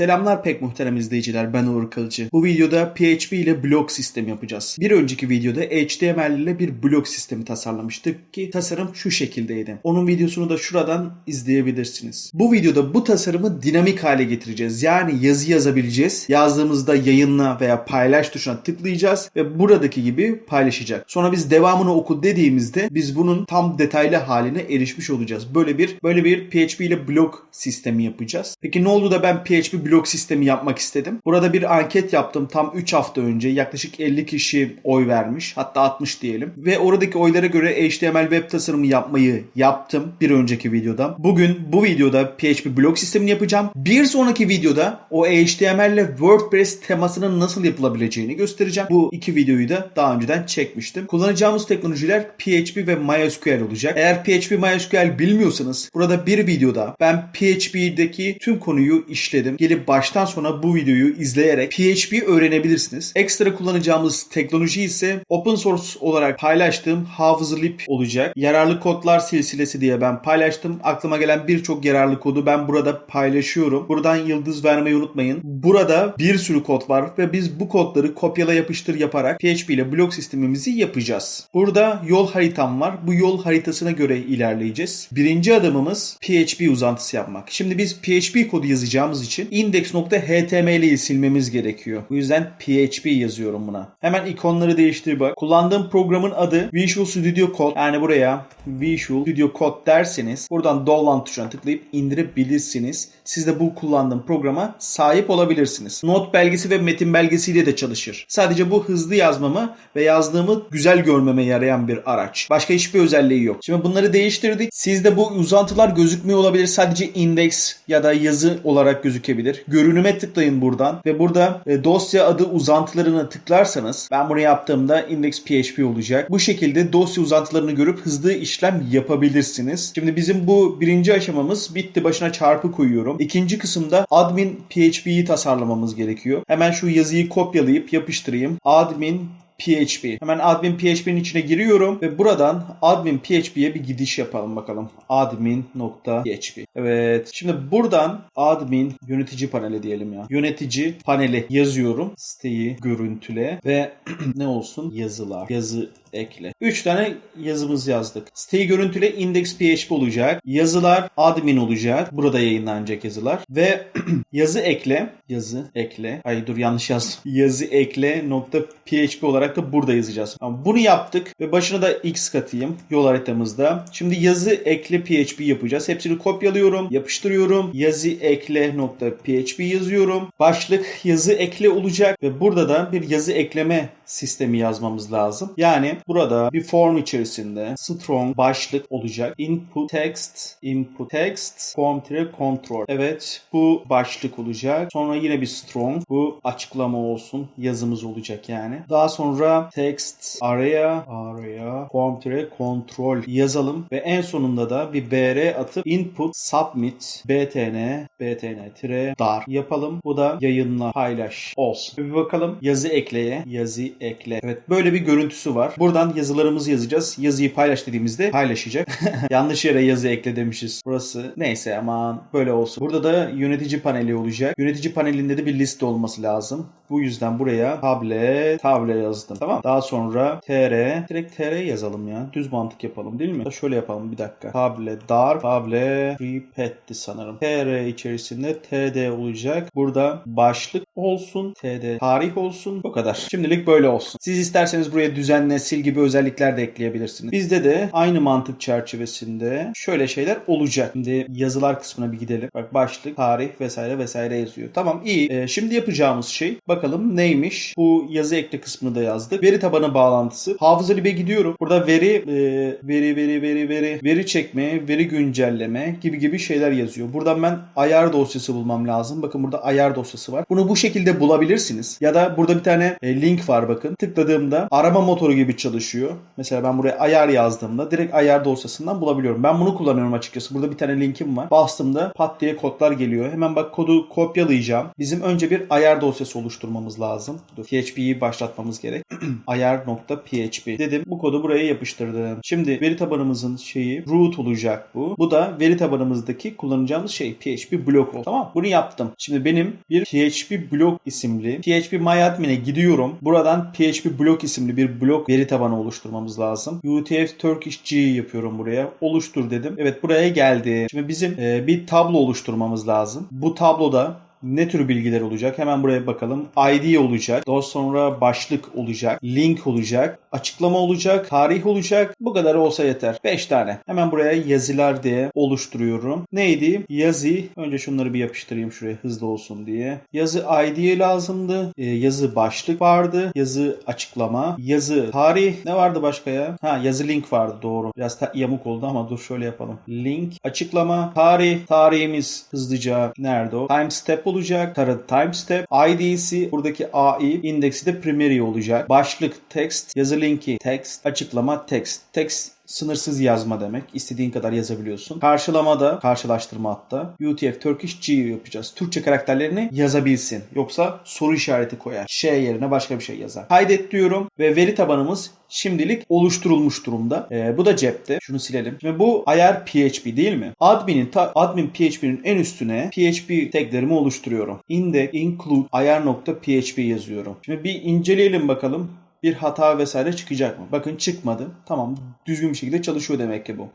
Selamlar pek muhterem izleyiciler ben Uğur Kılıcı. Bu videoda PHP ile blok sistemi yapacağız. Bir önceki videoda HTML ile bir blok sistemi tasarlamıştık ki tasarım şu şekildeydi. Onun videosunu da şuradan izleyebilirsiniz. Bu videoda bu tasarımı dinamik hale getireceğiz. Yani yazı yazabileceğiz. Yazdığımızda yayınla veya paylaş tuşuna tıklayacağız ve buradaki gibi paylaşacak. Sonra biz devamını oku dediğimizde biz bunun tam detaylı haline erişmiş olacağız. Böyle bir böyle bir PHP ile blok sistemi yapacağız. Peki ne oldu da ben PHP blok sistemi yapmak istedim? Burada bir anket yaptım tam 3 hafta önce. Yaklaşık 50 kişi oy vermiş. Hatta 60 diyelim. Ve oradaki oylara göre HTML web tasarımı yapmayı yaptım bir önceki videoda. Bugün bu videoda PHP blok sistemini yapacağım. Bir sonraki videoda o HTML ile WordPress temasının nasıl yapılabileceğini göstereceğim. Bu iki videoyu da daha önceden çekmiştim. Kullanacağımız teknolojiler PHP ve MySQL olacak. Eğer PHP MySQL bilmiyorsanız burada bir videoda ben PHP'deki tüm konuyu işledim. Gelip baştan sona bu videoyu izleyerek PHP öğrenebilirsiniz. Ekstra kullanacağımız teknoloji ise open source olarak paylaştığım Hafızı Lib olacak. Yararlı kodlar silsilesi diye ben paylaştım. Aklıma gelen birçok yararlı kodu ben burada paylaşıyorum. Buradan yıldız vermeyi unutmayın. Burada bir sürü kod var ve biz bu kodları kopyala yapıştır yaparak PHP ile blok sistemimizi yapacağız. Burada yol haritam var. Bu yol haritasına göre ilerleyeceğiz. Birinci adımımız PHP uzantısı yapmak. Şimdi biz PHP kodu yazacağımız için index.html'i silmemiz gerekiyor. Bu yüzden PHP yazıyorum buna. Hemen ikonları değiştir bak. Kullandığım programın adı Visual Studio Code. Yani buraya Visual Studio Code derseniz buradan download tuşuna tıklayıp indirebilirsiniz. Siz de bu kullandığım programa sahip olabilirsiniz. Not belgesi ve metin belgesiyle de çalışır. Sadece bu hızlı yazmamı ve yazdığımı güzel görmeme yarayan bir araç. Başka hiçbir özelliği yok. Şimdi bunları değiştirdik. Sizde bu uzantılar gözükmüyor olabilir. Sadece index ya da yazı olarak gözükebilir. Görünüme tıklayın buradan ve burada e, dosya adı uzantılarına tıklarsanız ben bunu yaptığımda index PHP olacak. Bu şekilde dosya uzantılarını görüp hızlı işlem yapabilirsiniz. Şimdi bizim bu birinci aşamamız bitti. Başına çarpı koyuyorum. İkinci kısımda admin PHP'yi tasarlamamız gerekiyor. Hemen şu yazıyı kopyalayıp yapıştırayım. Admin PHP. Hemen admin PHP'nin içine giriyorum ve buradan admin PHP'ye bir gidiş yapalım bakalım. admin.php. Evet. Şimdi buradan admin yönetici paneli diyelim ya. Yönetici paneli yazıyorum. Siteyi görüntüle ve ne olsun? Yazılar. Yazı ekle. 3 tane yazımız yazdık. Siteyi görüntüle index PHP olacak. Yazılar admin olacak. Burada yayınlanacak yazılar. Ve yazı ekle. Yazı ekle. Ay dur yanlış yazdım. Yazı ekle nokta PHP olarak da burada yazacağız. Ama bunu yaptık ve başına da X katayım yol haritamızda. Şimdi yazı ekle PHP yapacağız. Hepsini kopyalıyorum. Yapıştırıyorum. Yazı ekle nokta PHP yazıyorum. Başlık yazı ekle olacak ve burada da bir yazı ekleme sistemi yazmamız lazım. Yani burada bir form içerisinde strong başlık olacak. Input text, input text, form control. Evet bu başlık olacak. Sonra yine bir strong. Bu açıklama olsun. Yazımız olacak yani. Daha sonra text araya araya form control yazalım ve en sonunda da bir br atıp input submit btn btn dar yapalım. Bu da yayınla paylaş olsun. Bir bakalım yazı ekleye yazı ekle. Evet böyle bir görüntüsü var. Buradan yazılarımızı yazacağız. Yazıyı paylaş dediğimizde paylaşacak. Yanlış yere yazı ekle demişiz. Burası neyse aman böyle olsun. Burada da yönetici paneli olacak. Yönetici panelinde de bir liste olması lazım. Bu yüzden buraya tablet, tablet yazdım. Tamam. Daha sonra tr, direkt tr yazalım ya. Düz mantık yapalım değil mi? Şöyle yapalım bir dakika. Tablet dar, tablet repeat'ti sanırım. tr içerisinde td olacak. Burada başlık olsun, td tarih olsun. Bu kadar. Şimdilik böyle olsun. Siz isterseniz buraya düzenle, sil gibi özellikler de ekleyebilirsiniz. Bizde de aynı mantık çerçevesinde şöyle şeyler olacak. Şimdi yazılar kısmına bir gidelim. Bak başlık, tarih vesaire vesaire yazıyor. Tamam iyi. Ee, şimdi yapacağımız şey bakalım neymiş? Bu yazı ekle kısmını da yazdık. Veri tabanı bağlantısı. Hafıza libe gidiyorum. Burada veri e, veri veri veri veri veri çekme, veri güncelleme gibi gibi şeyler yazıyor. Buradan ben ayar dosyası bulmam lazım. Bakın burada ayar dosyası var. Bunu bu şekilde bulabilirsiniz. Ya da burada bir tane e, link var bakın. Tıkladığımda arama motoru gibi çalışıyor çalışıyor. Mesela ben buraya ayar yazdığımda direkt ayar dosyasından bulabiliyorum. Ben bunu kullanıyorum açıkçası. Burada bir tane linkim var. Bastığımda pat diye kodlar geliyor. Hemen bak kodu kopyalayacağım. Bizim önce bir ayar dosyası oluşturmamız lazım. Dur. PHP'yi başlatmamız gerek. ayar.php dedim. Bu kodu buraya yapıştırdım. Şimdi veri tabanımızın şeyi root olacak bu. Bu da veri tabanımızdaki kullanacağımız şey PHP blok oldu. Tamam Bunu yaptım. Şimdi benim bir PHP blok isimli PHP MyAdmin'e gidiyorum. Buradan PHP blok isimli bir blok veri tabanı oluşturmamız lazım. UTF Turkish G yapıyorum buraya. Oluştur dedim. Evet buraya geldi. Şimdi bizim e, bir tablo oluşturmamız lazım. Bu tabloda ne tür bilgiler olacak? Hemen buraya bakalım. ID olacak. Daha sonra başlık olacak. Link olacak. Açıklama olacak. Tarih olacak. Bu kadar olsa yeter. 5 tane. Hemen buraya yazılar diye oluşturuyorum. Neydi? Yazı. Önce şunları bir yapıştırayım şuraya hızlı olsun diye. Yazı ID lazımdı. Ee, yazı başlık vardı. Yazı açıklama. Yazı tarih. Ne vardı başka ya? Ha yazı link vardı doğru. Biraz yamuk oldu ama dur şöyle yapalım. Link, açıklama, tarih. Tarihimiz hızlıca nerede o? Time step olacak. Tara time step. ID'si buradaki AI. indeksi de primary olacak. Başlık text. Yazı linki text. Açıklama text. Text sınırsız yazma demek. İstediğin kadar yazabiliyorsun. Karşılamada, karşılaştırma hatta UTF Turkish G yapacağız. Türkçe karakterlerini yazabilsin. Yoksa soru işareti koyar. Şey yerine başka bir şey yazar. Kaydet diyorum ve veri tabanımız şimdilik oluşturulmuş durumda. Ee, bu da cepte. Şunu silelim. Şimdi bu ayar PHP değil mi? Admin'in ta- admin PHP'nin en üstüne PHP taglerimi oluşturuyorum. Index include ayar.php yazıyorum. Şimdi bir inceleyelim bakalım bir hata vesaire çıkacak mı? Bakın çıkmadı. Tamam düzgün bir şekilde çalışıyor demek ki bu.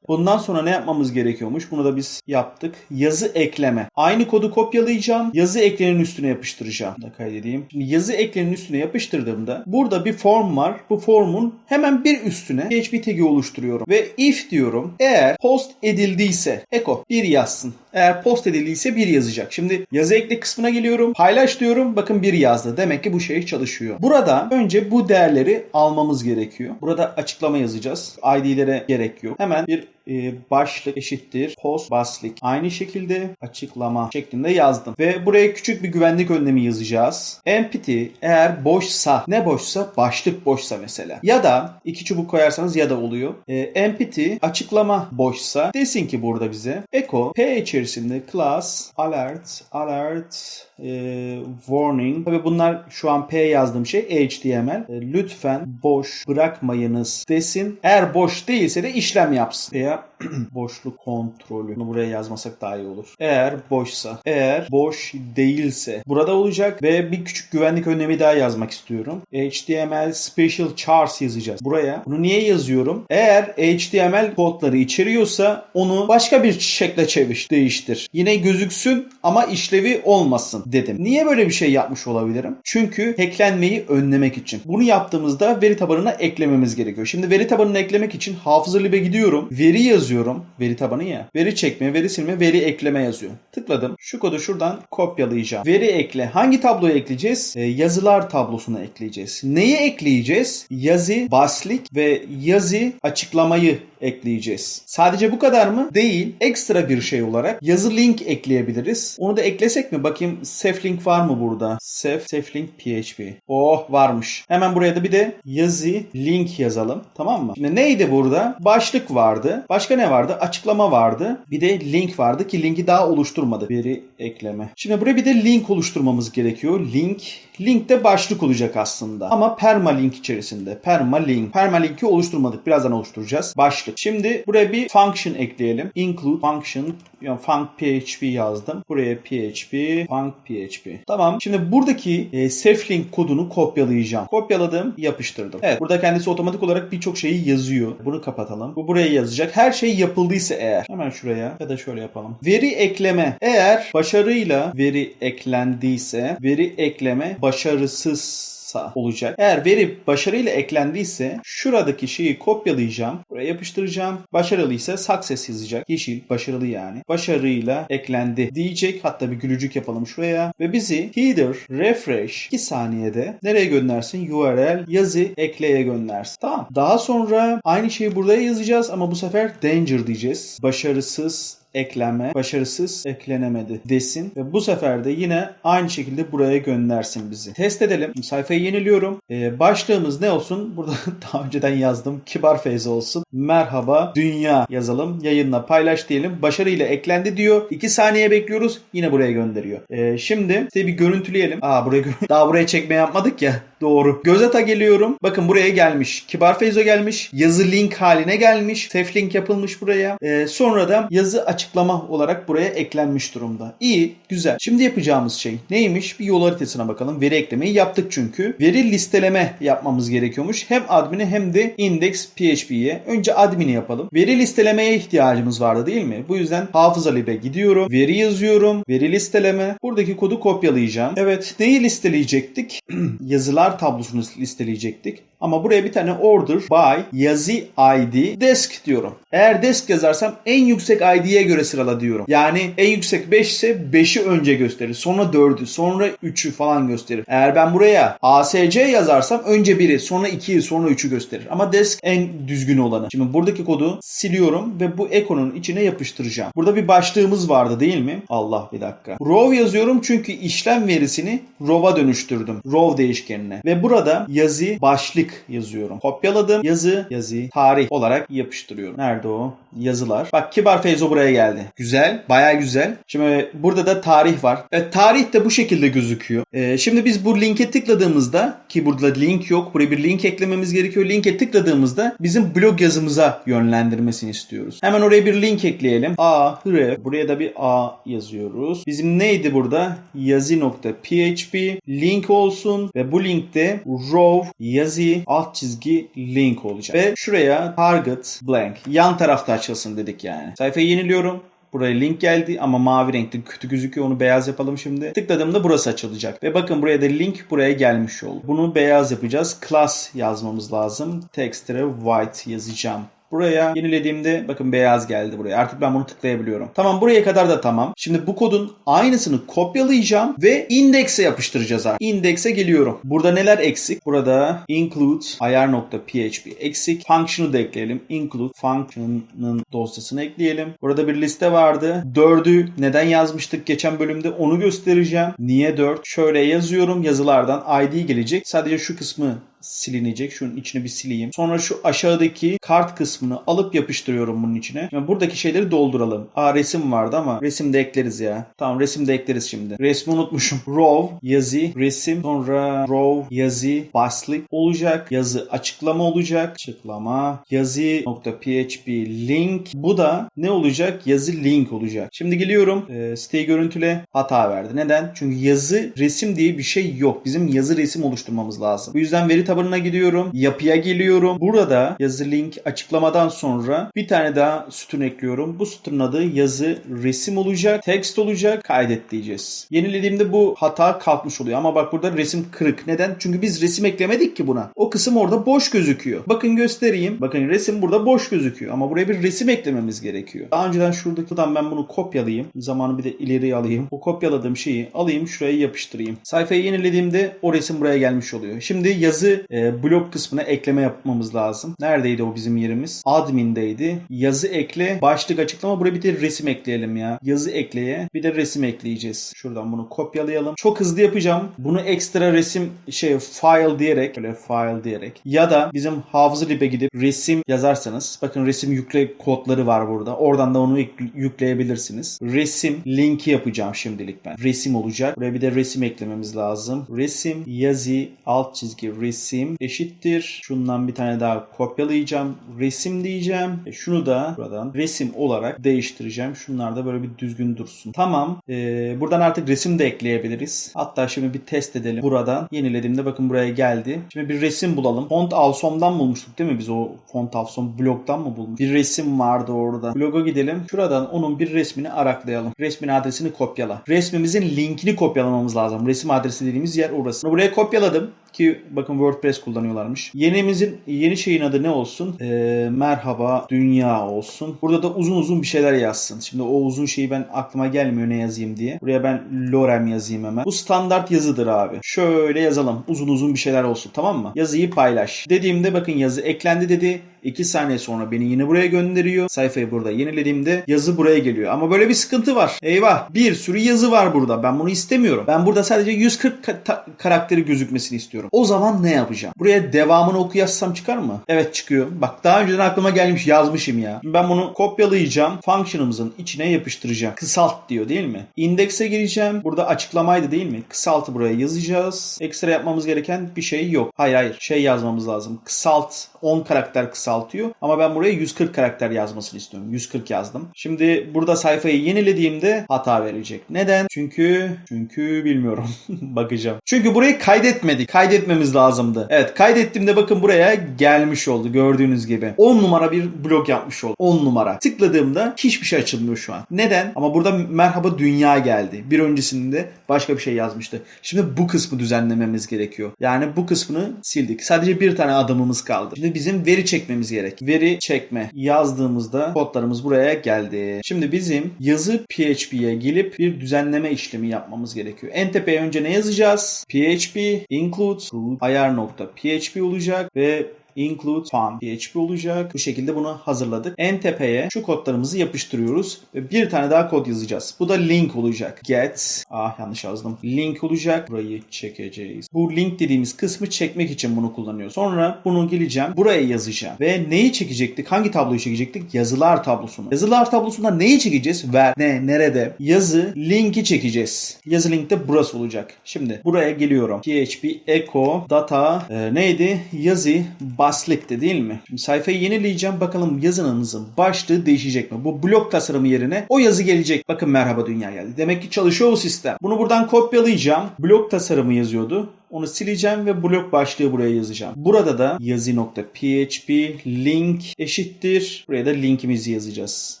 Bundan sonra ne yapmamız gerekiyormuş? Bunu da biz yaptık. Yazı ekleme. Aynı kodu kopyalayacağım. Yazı eklenin üstüne yapıştıracağım. Da kaydedeyim. Şimdi yazı eklenin üstüne yapıştırdığımda burada bir form var. Bu formun hemen bir üstüne PHP tagi oluşturuyorum. Ve if diyorum. Eğer post edildiyse echo bir yazsın. Eğer post edildiyse bir yazacak. Şimdi yazı ekle kısmına geliyorum. Paylaş diyorum. Bakın bir yazdı. Demek ki bu şey çalışıyor. Burada önce bu değerleri almamız gerekiyor. Burada açıklama yazacağız. ID'lere gerek yok. Hemen bir e, başlık eşittir post baslik. Aynı şekilde açıklama şeklinde yazdım. Ve buraya küçük bir güvenlik önlemi yazacağız. Empty eğer boşsa ne boşsa başlık boşsa mesela. Ya da iki çubuk koyarsanız ya da oluyor. E, empty açıklama boşsa desin ki burada bize echo p içerisinde class alert alert e, warning. Tabii bunlar şu an P yazdığım şey HTML. E, lütfen boş bırakmayınız desin. Eğer boş değilse de işlem yapsın. Veya boşluk kontrolü. Buraya yazmasak daha iyi olur. Eğer boşsa. Eğer boş değilse. Burada olacak ve bir küçük güvenlik önlemi daha yazmak istiyorum. HTML special chars yazacağız. Buraya. Bunu niye yazıyorum? Eğer HTML kodları içeriyorsa onu başka bir şekle çevir, değiştir. Yine gözüksün ama işlevi olmasın dedim. Niye böyle bir şey yapmış olabilirim? Çünkü hacklenmeyi önlemek için. Bunu yaptığımızda veri tabanına eklememiz gerekiyor. Şimdi veri tabanına eklemek için hafıza lib'e gidiyorum. Veri yazıyorum. Veri tabanı ya. Veri çekme, veri silme, veri ekleme yazıyor. Tıkladım. Şu kodu şuradan kopyalayacağım. Veri ekle. Hangi tabloya ekleyeceğiz? Ee, yazılar tablosuna ekleyeceğiz. Neyi ekleyeceğiz? Yazı, baslik ve yazı açıklamayı ekleyeceğiz. Sadece bu kadar mı? Değil. Ekstra bir şey olarak yazı link ekleyebiliriz. Onu da eklesek mi? Bakayım sef link var mı burada? Sef, sef link php. Oh varmış. Hemen buraya da bir de yazı link yazalım. Tamam mı? Şimdi neydi burada? Başlık vardı. Başka ne vardı? Açıklama vardı. Bir de link vardı ki linki daha oluşturmadı. Veri ekleme. Şimdi buraya bir de link oluşturmamız gerekiyor. Link. Link de başlık olacak aslında. Ama permalink içerisinde. Permalink. Permalink'i oluşturmadık. Birazdan oluşturacağız. Başlık. Şimdi buraya bir function ekleyelim. Include function yani func php yazdım. Buraya php, func php. Tamam. Şimdi buradaki e, saflink kodunu kopyalayacağım. Kopyaladım, yapıştırdım. Evet, burada kendisi otomatik olarak birçok şeyi yazıyor. Bunu kapatalım. Bu buraya yazacak. Her şey yapıldıysa eğer. Hemen şuraya ya da şöyle yapalım. Veri ekleme. Eğer başarıyla veri eklendiyse veri ekleme başarısız olacak. Eğer veri başarıyla eklendiyse şuradaki şeyi kopyalayacağım. Buraya yapıştıracağım. Başarılıysa success yazacak. Yeşil başarılı yani. Başarıyla eklendi diyecek. Hatta bir gülücük yapalım şuraya. Ve bizi header refresh 2 saniyede nereye göndersin? URL yazı ekleye göndersin. Tamam. Daha sonra aynı şeyi burada yazacağız ama bu sefer danger diyeceğiz. Başarısız ekleme, başarısız eklenemedi desin. Ve bu sefer de yine aynı şekilde buraya göndersin bizi. Test edelim. Sayfayı yeniliyorum. Ee, başlığımız ne olsun? Burada daha önceden yazdım. Kibar Feyzi olsun. Merhaba dünya yazalım. Yayınla paylaş diyelim. Başarıyla eklendi diyor. 2 saniye bekliyoruz. Yine buraya gönderiyor. Ee, şimdi size bir görüntüleyelim. Aa buraya daha buraya çekme yapmadık ya. Doğru. Gözata geliyorum. Bakın buraya gelmiş. Kibar Feyzo gelmiş. Yazı link haline gelmiş. Tef link yapılmış buraya. Ee, sonra da yazı açıklama olarak buraya eklenmiş durumda. İyi, güzel. Şimdi yapacağımız şey neymiş? Bir yol haritasına bakalım. Veri eklemeyi yaptık çünkü. Veri listeleme yapmamız gerekiyormuş. Hem admini hem de index PHP'ye. Önce admini yapalım. Veri listelemeye ihtiyacımız vardı değil mi? Bu yüzden hafıza lib'e gidiyorum. Veri yazıyorum. Veri listeleme. Buradaki kodu kopyalayacağım. Evet, neyi listeleyecektik? Yazılar tablosunu listeleyecektik. Ama buraya bir tane order by yazı ID desk diyorum. Eğer desk yazarsam en yüksek ID'ye göre sırala diyorum. Yani en yüksek 5 ise 5'i önce gösterir. Sonra 4'ü, sonra 3'ü falan gösterir. Eğer ben buraya ASC yazarsam önce 1'i, sonra 2'yi, sonra 3'ü gösterir. Ama desk en düzgün olanı. Şimdi buradaki kodu siliyorum ve bu ekonun içine yapıştıracağım. Burada bir başlığımız vardı değil mi? Allah bir dakika. Row yazıyorum çünkü işlem verisini row'a dönüştürdüm. Row değişkenine. Ve burada yazı başlık yazıyorum. Kopyaladım. Yazı, yazı, tarih olarak yapıştırıyorum. Nerede o? Yazılar. Bak Kibar Feyzo buraya geldi. Güzel. Baya güzel. Şimdi burada da tarih var. Evet, tarih de bu şekilde gözüküyor. Ee, şimdi biz bu linke tıkladığımızda ki burada link yok. Buraya bir link eklememiz gerekiyor. Linke tıkladığımızda bizim blog yazımıza yönlendirmesini istiyoruz. Hemen oraya bir link ekleyelim. A, href. Buraya da bir A yazıyoruz. Bizim neydi burada? Yazı.php link olsun ve bu linkte row yazı alt çizgi link olacak. Ve şuraya target blank yan tarafta açılsın dedik yani. Sayfayı yeniliyorum. Buraya link geldi ama mavi renkli kötü gözüküyor. Onu beyaz yapalım şimdi. Tıkladığımda burası açılacak. Ve bakın buraya da link buraya gelmiş oldu. Bunu beyaz yapacağız. Class yazmamız lazım. Text'e white yazacağım. Buraya yenilediğimde bakın beyaz geldi buraya. Artık ben bunu tıklayabiliyorum. Tamam buraya kadar da tamam. Şimdi bu kodun aynısını kopyalayacağım ve indekse yapıştıracağız artık. Indekse geliyorum. Burada neler eksik? Burada include ayar.php eksik. Function'ı da ekleyelim. Include function'ın dosyasını ekleyelim. Burada bir liste vardı. 4'ü neden yazmıştık geçen bölümde onu göstereceğim. Niye 4? Şöyle yazıyorum. Yazılardan ID gelecek. Sadece şu kısmı silinecek. Şunun içini bir sileyim. Sonra şu aşağıdaki kart kısmını alıp yapıştırıyorum bunun içine. Yani buradaki şeyleri dolduralım. Aa resim vardı ama resim de ekleriz ya. Tamam resim de ekleriz şimdi. Resmi unutmuşum. Row, yazı, resim. Sonra row, yazı, başlık olacak. Yazı açıklama olacak. Açıklama, yazı.php link. Bu da ne olacak? Yazı link olacak. Şimdi geliyorum. E, siteyi görüntüle hata verdi. Neden? Çünkü yazı resim diye bir şey yok. Bizim yazı resim oluşturmamız lazım. Bu yüzden veri tabanına gidiyorum. Yapıya geliyorum. Burada yazı link açıklamadan sonra bir tane daha sütun ekliyorum. Bu sütunun adı yazı resim olacak. Text olacak. Kaydet diyeceğiz. Yenilediğimde bu hata kalkmış oluyor. Ama bak burada resim kırık. Neden? Çünkü biz resim eklemedik ki buna. O kısım orada boş gözüküyor. Bakın göstereyim. Bakın resim burada boş gözüküyor. Ama buraya bir resim eklememiz gerekiyor. Daha önceden şuradakinden ben bunu kopyalayayım. Zamanı bir de ileriye alayım. O kopyaladığım şeyi alayım şuraya yapıştırayım. Sayfayı yenilediğimde o resim buraya gelmiş oluyor. Şimdi yazı e, blok kısmına ekleme yapmamız lazım. Neredeydi o bizim yerimiz? Admin'deydi. Yazı ekle, başlık açıklama. Buraya bir de resim ekleyelim ya. Yazı ekleye, bir de resim ekleyeceğiz. Şuradan bunu kopyalayalım. Çok hızlı yapacağım. Bunu ekstra resim şey file diyerek, böyle file diyerek ya da bizim hafıza lib'e gidip resim yazarsanız bakın resim yükle kodları var burada. Oradan da onu yük- yükleyebilirsiniz. Resim linki yapacağım şimdilik ben. Resim olacak. Buraya bir de resim eklememiz lazım. Resim yazı alt çizgi resim eşittir. Şundan bir tane daha kopyalayacağım. Resim diyeceğim. E şunu da buradan resim olarak değiştireceğim. Şunlar da böyle bir düzgün dursun. Tamam. Ee, buradan artık resim de ekleyebiliriz. Hatta şimdi bir test edelim. Buradan yenilediğimde bakın buraya geldi. Şimdi bir resim bulalım. Font Awesom'dan bulmuştuk değil mi biz o Font Awesome blogdan mı bulmuş? Bir resim vardı orada. Bloga gidelim. Şuradan onun bir resmini araklayalım. Resmin adresini kopyala. Resmimizin linkini kopyalamamız lazım. Resim adresi dediğimiz yer orası. Buraya kopyaladım ki bakın WordPress kullanıyorlarmış. Yenimizin yeni şeyin adı ne olsun? Ee, merhaba dünya olsun. Burada da uzun uzun bir şeyler yazsın. Şimdi o uzun şeyi ben aklıma gelmiyor ne yazayım diye. Buraya ben lorem yazayım hemen. Bu standart yazıdır abi. Şöyle yazalım. Uzun uzun bir şeyler olsun tamam mı? Yazıyı paylaş. Dediğimde bakın yazı eklendi dedi. 2 saniye sonra beni yine buraya gönderiyor. Sayfayı burada yenilediğimde yazı buraya geliyor. Ama böyle bir sıkıntı var. Eyvah bir sürü yazı var burada. Ben bunu istemiyorum. Ben burada sadece 140 ka- karakteri gözükmesini istiyorum. O zaman ne yapacağım? Buraya devamını oku yazsam çıkar mı? Evet çıkıyor. Bak daha önceden aklıma gelmiş yazmışım ya. Ben bunu kopyalayacağım. Function'ımızın içine yapıştıracağım. Kısalt diyor değil mi? İndekse gireceğim. Burada açıklamaydı değil mi? Kısaltı buraya yazacağız. Ekstra yapmamız gereken bir şey yok. Hayır hayır. Şey yazmamız lazım. Kısalt 10 karakter kısaltıyor. Ama ben buraya 140 karakter yazmasını istiyorum. 140 yazdım. Şimdi burada sayfayı yenilediğimde hata verecek. Neden? Çünkü çünkü bilmiyorum. Bakacağım. Çünkü burayı kaydetmedik. Kaydetmemiz lazımdı. Evet kaydettiğimde bakın buraya gelmiş oldu gördüğünüz gibi. 10 numara bir blok yapmış oldu. 10 numara. Tıkladığımda hiçbir şey açılmıyor şu an. Neden? Ama burada merhaba dünya geldi. Bir öncesinde başka bir şey yazmıştı. Şimdi bu kısmı düzenlememiz gerekiyor. Yani bu kısmını sildik. Sadece bir tane adımımız kaldı. Şimdi bizim veri çekmemiz gerek. Veri çekme yazdığımızda kodlarımız buraya geldi. Şimdi bizim yazı PHP'ye gelip bir düzenleme işlemi yapmamız gerekiyor. En tepeye önce ne yazacağız? PHP include ayar nokta PHP olacak ve include fun PHP olacak. Bu şekilde bunu hazırladık. En tepeye şu kodlarımızı yapıştırıyoruz ve bir tane daha kod yazacağız. Bu da link olacak. Get ah yanlış yazdım. Link olacak. Burayı çekeceğiz. Bu link dediğimiz kısmı çekmek için bunu kullanıyoruz. Sonra bunu geleceğim. Buraya yazacağım. Ve neyi çekecektik? Hangi tabloyu çekecektik? Yazılar tablosunu. Yazılar tablosunda neyi çekeceğiz? Ver. Ne? Nerede? Yazı linki çekeceğiz. Yazı link de burası olacak. Şimdi buraya geliyorum. PHP echo data e, neydi? Yazı Baslik'ti değil mi? Şimdi sayfayı yenileyeceğim. Bakalım yazınımızın başlığı değişecek mi? Bu blok tasarımı yerine o yazı gelecek. Bakın merhaba dünya geldi. Demek ki çalışıyor o sistem. Bunu buradan kopyalayacağım. Blok tasarımı yazıyordu. Onu sileceğim ve blok başlığı buraya yazacağım. Burada da yazı.php link eşittir. Buraya da linkimizi yazacağız.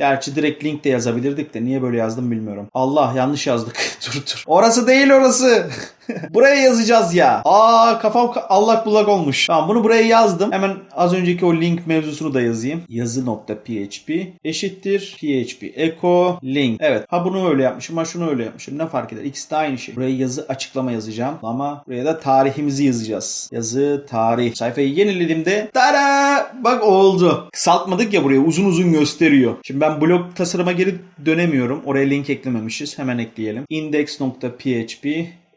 Gerçi direkt link de yazabilirdik de niye böyle yazdım bilmiyorum. Allah yanlış yazdık. dur dur. Orası değil orası. buraya yazacağız ya. Aa kafam ka- allak bullak olmuş. Tamam bunu buraya yazdım. Hemen az önceki o link mevzusunu da yazayım. Yazı.php eşittir php echo link. Evet. Ha bunu öyle yapmışım ha şunu öyle yapmışım. Ne fark eder? İkisi de aynı şey. Buraya yazı açıklama yazacağım. Ama buraya da tarihimizi yazacağız. Yazı tarih. Sayfayı yenilediğimde tada bak oldu. Kısaltmadık ya buraya uzun uzun gösteriyor. Şimdi ben blok tasarıma geri dönemiyorum. Oraya link eklememişiz. Hemen ekleyelim. index.php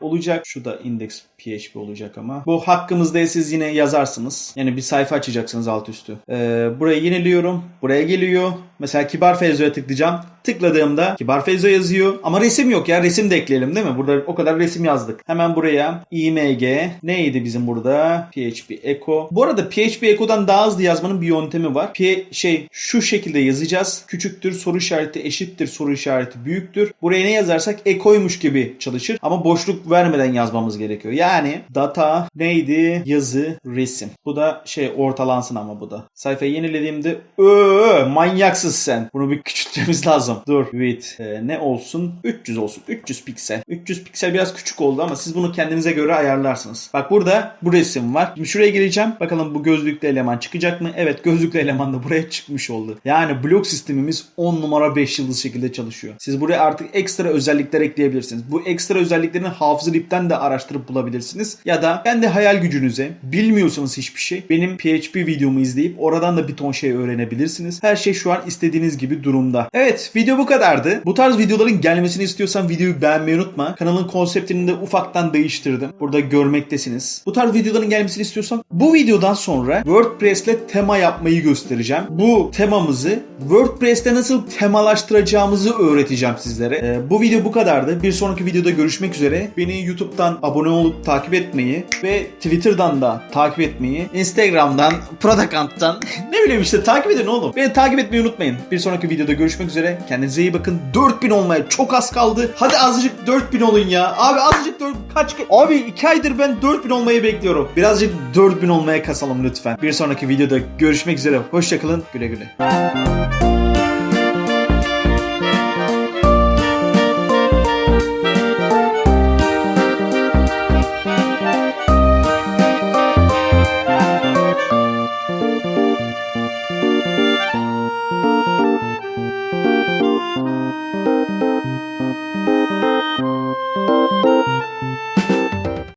olacak. Şu da index PHP olacak ama. Bu hakkımızda siz yine yazarsınız. Yani bir sayfa açacaksınız alt üstü. Ee, buraya yeniliyorum. Buraya geliyor. Mesela Kibar Feyzo'ya tıklayacağım. Tıkladığımda Kibar Feyzo yazıyor. Ama resim yok ya. Resim de ekleyelim değil mi? Burada o kadar resim yazdık. Hemen buraya img neydi bizim burada? PHP Echo. Bu arada PHP Echo'dan daha hızlı yazmanın bir yöntemi var. P şey şu şekilde yazacağız. Küçüktür soru işareti eşittir soru işareti büyüktür. Buraya ne yazarsak Echo'ymuş gibi çalışır. Ama boşluk vermeden yazmamız gerekiyor. Yani data neydi? Yazı, resim. Bu da şey ortalansın ama bu da. Sayfayı yenilediğimde öö manyaksız sen. Bunu bir küçültmemiz lazım. Dur. Wait. Ee, ne olsun? 300 olsun. 300 piksel. 300 piksel biraz küçük oldu ama siz bunu kendinize göre ayarlarsınız. Bak burada bu resim var. Şimdi şuraya gireceğim. Bakalım bu gözlüklü eleman çıkacak mı? Evet gözlüklü eleman da buraya çıkmış oldu. Yani blok sistemimiz 10 numara 5 yıldız şekilde çalışıyor. Siz buraya artık ekstra özellikler ekleyebilirsiniz. Bu ekstra özelliklerini Hafızı Lip'ten de araştırıp bulabilirsiniz. Ya da kendi hayal gücünüze bilmiyorsanız hiçbir şey benim PHP videomu izleyip oradan da bir ton şey öğrenebilirsiniz. Her şey şu an istediğiniz gibi durumda. Evet video bu kadardı. Bu tarz videoların gelmesini istiyorsan videoyu beğenmeyi unutma. Kanalın konseptini de ufaktan değiştirdim. Burada görmektesiniz. Bu tarz videoların gelmesini istiyorsan bu videodan sonra WordPress ile tema yapmayı göstereceğim. Bu temamızı WordPress'te nasıl temalaştıracağımızı öğreteceğim sizlere. Ee, bu video bu kadardı. Bir sonraki videoda görüşmek üzere. Beni YouTube'dan abone olup takip etmeyi ve Twitter'dan da takip etmeyi, Instagram'dan, Prodakant'tan ne bileyim işte takip edin oğlum. Beni takip etmeyi unutmayın. Bir sonraki videoda görüşmek üzere. Kendinize iyi bakın. 4000 olmaya çok az kaldı. Hadi azıcık 4000 olun ya. Abi azıcık 4 kaç Abi 2 aydır ben 4000 olmayı bekliyorum. Birazcık 4000 olmaya kasalım lütfen. Bir sonraki videoda görüşmek üzere. Hoşçakalın. Güle güle.